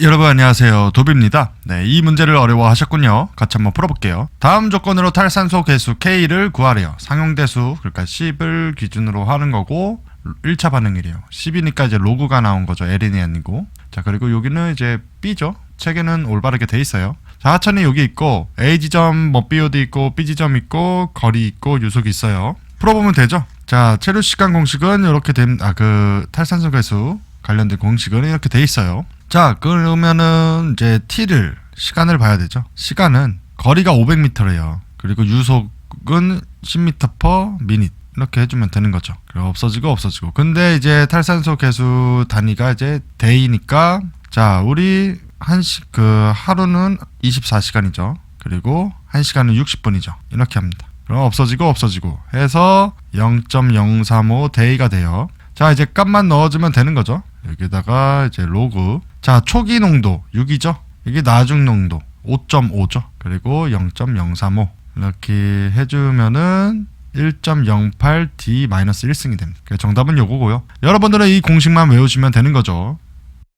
여러분 안녕하세요. 도비입니다. 네, 이 문제를 어려워하셨군요. 같이 한번 풀어볼게요. 다음 조건으로 탈산소 개수 K를 구하래요. 상용대수 그러니까 10을 기준으로 하는 거고 1차 반응이래요. 10이니까 이제 로그가 나온 거죠. L이 아니고. 자 그리고 여기는 이제 B죠. 책에는 올바르게 돼 있어요. 자 하천이 여기 있고 A 지점 뭐 BOD 있고 B 지점 있고 거리 있고 유속이 있어요. 풀어보면 되죠? 자 체류 시간 공식은 이렇게 된아그 탈산소 개수 관련된 공식은 이렇게 돼 있어요 자 그러면은 이제 t를 시간을 봐야 되죠. 시간은 거리가 500m래요. 그리고 유속은 10m per minute. 이렇게 해주면 되는 거죠. 그리고 없어지고 없어지고. 근데 이제 탈산소 개수 단위가 이제 day니까 자 우리 한시 그 하루는 24시간이죠. 그리고 1시간은 60분이죠. 이렇게 합니다. 그럼 없어지고 없어지고 해서 0.035 day가 돼요. 자 이제 값만 넣어주면 되는 거죠 여기다가 이제 로그. 자 초기 농도 6이죠? 이게 나중 농도. 5.5죠? 그리고 0.035 이렇게 해주면은 1.08D-1승이 됩니다. 정답은 요거고요. 여러분들은 이 공식만 외우시면 되는 거죠